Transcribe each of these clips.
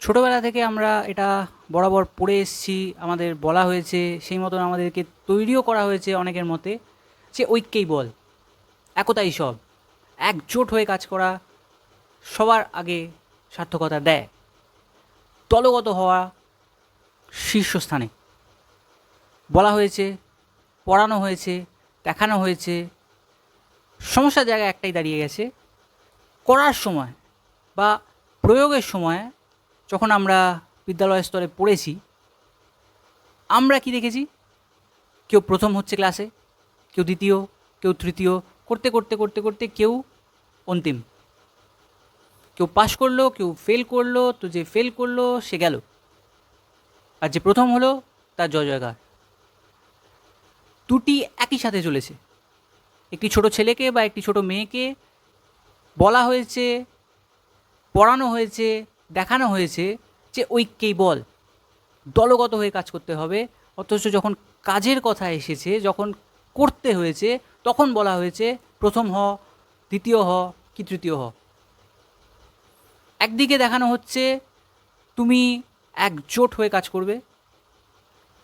ছোটোবেলা থেকে আমরা এটা বরাবর পড়ে এসেছি, আমাদের বলা হয়েছে, সেই মতন আমাদেরকে তৈরিও করা হয়েছে অনেকের মতে, যে ঐক্যেই বল, একতাই সব, একজোট হয়ে কাজ করা সবার আগে সার্থকতা দেয়, দলগত হওয়া শীর্ষস্থানে। বলা হয়েছে, পড়ানো হয়েছে, দেখানো হয়েছে সমস্যার জায়গায় একটাই দাঁড়িয়ে গেছে, করার সময় বা প্রয়োগের সময় যখন আমরা বিদ্যালয় স্তরে পড়েছি, আমরা কি দেখেছি? কেউ প্রথম হচ্ছে ক্লাসে, কেউ দ্বিতীয়, কেউ তৃতীয়, করতে করতে করতে করতে কেউ অন্তিম। কেউ পাশ করল, কেউ ফেল করল, তো যে ফেল করল, সে গেল। আর যে প্রথম হলো, তার জয় জয়গার দুটি একই সাথে চলেছে। একটি ছোট ছেলেকে বা একটি ছোট মেয়েকে বলা হয়েছে, পড়ানো হয়েছে দেখানো হয়েছে যে ঐক্যেই বল। দলগত হয়ে কাজ করতে হবে, অথচ যখন কাজের কথা এসেছে, যখন করতে হয়েছে, তখন বলা হয়েছে প্রথম হ, দ্বিতীয় হ, কি তৃতীয় হ। একদিকে দেখানো হচ্ছে তুমি একজোট হয়ে কাজ করবে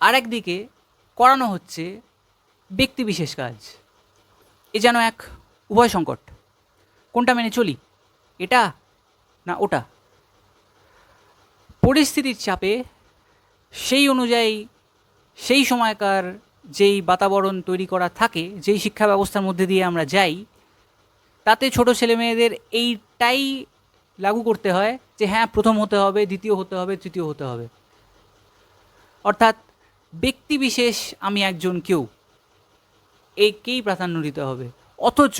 আর একদিকে করানো হচ্ছে ব্যক্তিবিশেষ কাজ। এ যেন এক উভয় সংকট। কোনটা মেনে চলি, এটা না ওটা? পরিস্থিতির চাপে সেই অনুযায়ী সেই সময়কার যেই বাতাবরণ তৈরি করা থাকে, যেই শিক্ষা ব্যবস্থার মধ্যে দিয়ে আমরা যাই, তাতে ছোট ছেলেমেয়েদের এইটাই লাগু করতে হয় যে হ্যাঁ প্রথম হতে হবে, দ্বিতীয় হতে হবে, তৃতীয় হতে হবে। অর্থাৎ ব্যক্তিবিশেষ আমি একজন কেউ, একেই প্রাধান্য দিতে হবে। অথচ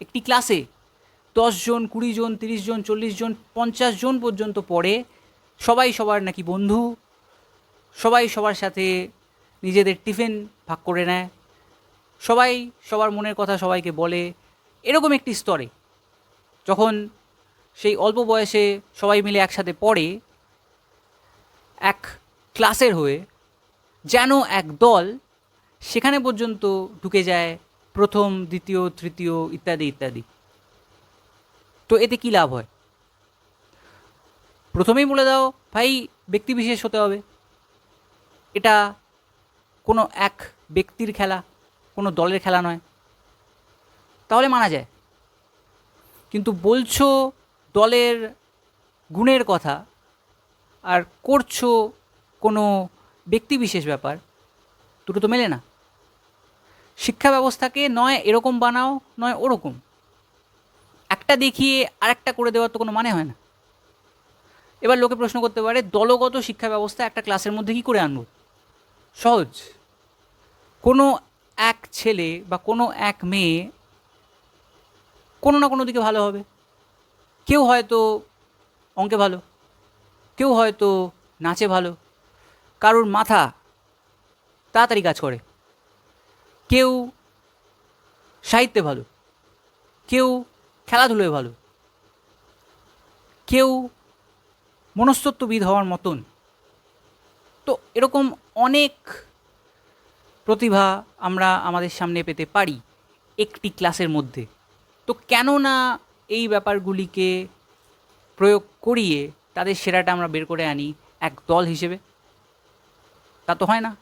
একটি ক্লাসে দশজন কুড়ি জন, তিরিশ জন, চল্লিশ জন, পঞ্চাশ জন পর্যন্ত পড়ে সবাই সবার নাকি বন্ধু। সবাই সবার সাথে নিজেদের টিফিন ভাগ করে নেয়। সবাই সবার মনের কথা সবাইকে বলে। এরকম একটি স্তরে যখন সেই অল্প বয়সে সবাই মিলে একসাথে পড়ে, এক ক্লাসের হয়ে যেন এক দল সেখানে পর্যন্ত ঢুকে যায় প্রথম, দ্বিতীয়, তৃতীয় ইত্যাদি ইত্যাদি। তো এতে কী লাভ হয়? প্রথমেই বলে দাও, ভাই ব্যক্তিবিশেষ হতে হবে। এটা কোনো এক ব্যক্তির খেলা, কোনো দলের খেলা নয়। তাহলে মানা যায়। কিন্তু বলছো দলের গুণের কথা আর করছ কোনো ব্যক্তিবিশেষ ব্যাপার, দুটো তো মেলে না। শিক্ষা ব্যবস্থাকে নয় এরকম বানাও, নয় ওরকম। একটা দেখিয়ে আরেকটা করে দেওয়ার তো কোনো মানে হয় না। এবার লোকে প্রশ্ন করতে পারে, দলগত শিক্ষা ব্যবস্থা একটা ক্লাসের মধ্যে কী করে আনব? সহজ। কোনো এক ছেলে বা কোনো এক মেয়ে কোনো না কোনো দিকে ভালো হবে। কেউ হয়তো অঙ্কে ভালো, কেউ হয়তো নাচে ভালো, কারোর মাথা তাড়াতাড়ি কাজ করে। কেউ সাহিত্যে ভালো, কেউ খেলাধুলোয় ভালো, কেউ মনস্তত্ত্ববিদ হওয়ার মতন। তো এরকম অনেক প্রতিভা আমরা আমাদের সামনে পেতে পারি একটি ক্লাসের মধ্যে। তো কেন না এই ব্যাপারগুলিকে প্রয়োগ করিয়ে তাদের সেরাটা আমরা বের করে আনি এক দল হিসেবে? তা তো হয় না,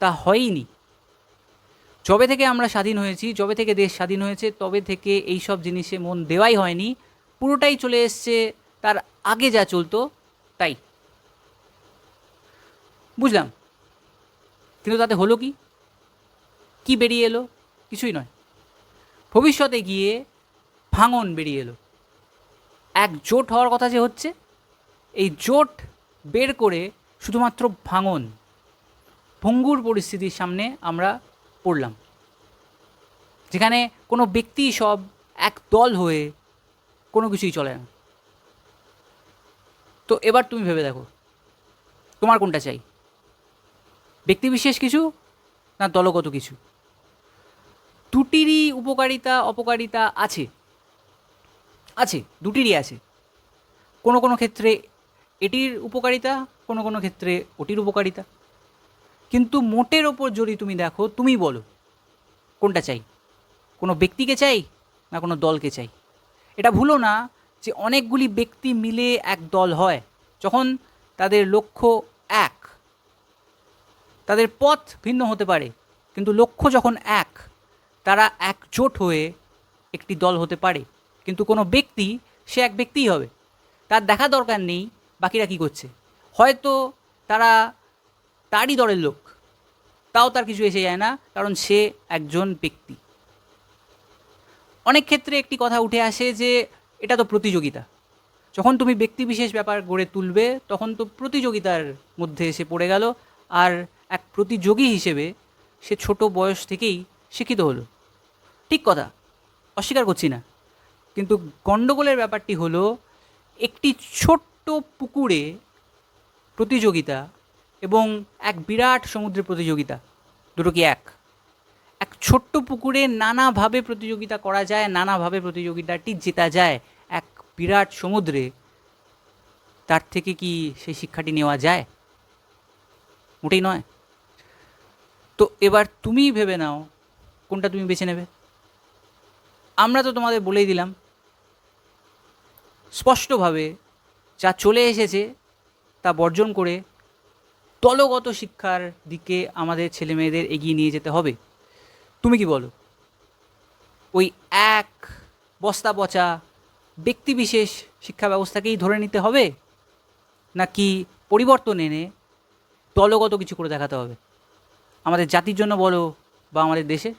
তা হয়ইনি। যবে থেকে আমরা স্বাধীন হয়েছি, যবে থেকে দেশ স্বাধীন হয়েছে, তবে থেকে এই সব জিনিসে মন দেওয়াই হয়নি। পুরোটাই চলে এসছে, তার আগে যা চলতো তাই। বুঝলাম। কিন্তু তাতে হলো কি? কি বেরিয়ে এলো? কিছুই নয়। ভবিষ্যতে গিয়ে ভাঙন বেরিয়ে এলো। এক জোট হওয়ার কথা যে হচ্ছে, এই জোট বের করে শুধুমাত্র ভাঙন, ভঙ্গুর পরিস্থিতির সামনে আমরা পড়লাম। যেখানে কোনো ব্যক্তি সব এক দল হয়ে কোনো কিছুই চলে না। তো এবার তুমি ভেবে দেখো। তোমার কোনটা চাই? ব্যক্তিবিশেষ কিছু না দলগত কিছু? দুটিরই উপকারিতা, অপকারিতা আছে। আছে, দুটিরই আছে। কোনো কোনো ক্ষেত্রে এটির উপকারিতা, কোনো কোনো ক্ষেত্রে ওটির উপকারিতা। কিন্তু মোটের ওপর যদি তুমি দেখো, তুমি বলো, কোনটা চাই? কোনো ব্যক্তিকে চাই না কোনো দলকে চাই? এটা ভুলো না যে অনেকগুলি ব্যক্তি মিলে এক দল হয়, যখন তাদের লক্ষ্য এক, তাদের পথ ভিন্ন হতে পারে, কিন্তু লক্ষ্য যখন এক, তারা একজোট হয়ে একটি দল হতে পারে, কিন্তু কোনো ব্যক্তি সে এক ব্যক্তিই হবে। তার দেখা দরকার নেই, বাকিরা কী করছে? হয়তো তারা তারই দলের লোক, তাও তার কিছু এসে যায় না, কারণ সে একজন ব্যক্তি। অনেক ক্ষেত্রে একটি কথা উঠে আসে যে এটা তো প্রতিযোগিতা। যখন তুমি ব্যক্তিবিশেষ ব্যাপার গড়ে তুলবে, তখন তো প্রতিযোগিতার মধ্যে এসে পড়ে গেল আর এক প্রতিযোগী হিসেবে সে ছোট বয়স থেকেই শিক্ষিত হলো। ঠিক কথা, অস্বীকার করছি না। কিন্তু গণ্ডগোলের ব্যাপারটি হলো, একটি ছোট্ট পুকুরে প্রতিযোগিতা এবং এক বিরাট সমুদ্রের প্রতিযোগিতা, দুটো কি এক? এক ছোট্ট পুকুরে নানাভাবে প্রতিযোগিতা করা যায়, নানাভাবে প্রতিযোগিতাটি জেতা যায়। এক বিরাট সমুদ্রে তার থেকে কি সেই শিক্ষাটি নেওয়া যায়? মোটেই নয়। তো এবার তুমি ভেবে নাও, কোনটা তুমি বেছে নেবে? আমরা তো তোমাদের বলেই দিলাম, স্পষ্টভাবে যা চলে এসেছে তা বর্জন করে দলগত শিক্ষার দিকে আমাদের ছেলেমেয়েদের এগিয়ে নিয়ে যেতে হবে। তুমি কি বলো? ওই এক বস্তা পচা ব্যক্তিবিশেষ শিক্ষা ব্যবস্থাকেই ধরে নিতে হবে? নাকি পরিবর্তন এনে দলগত কিছু করে দেখাতে হবে? আমাদের জাতির জন্য বলো বা আমাদের দেশে?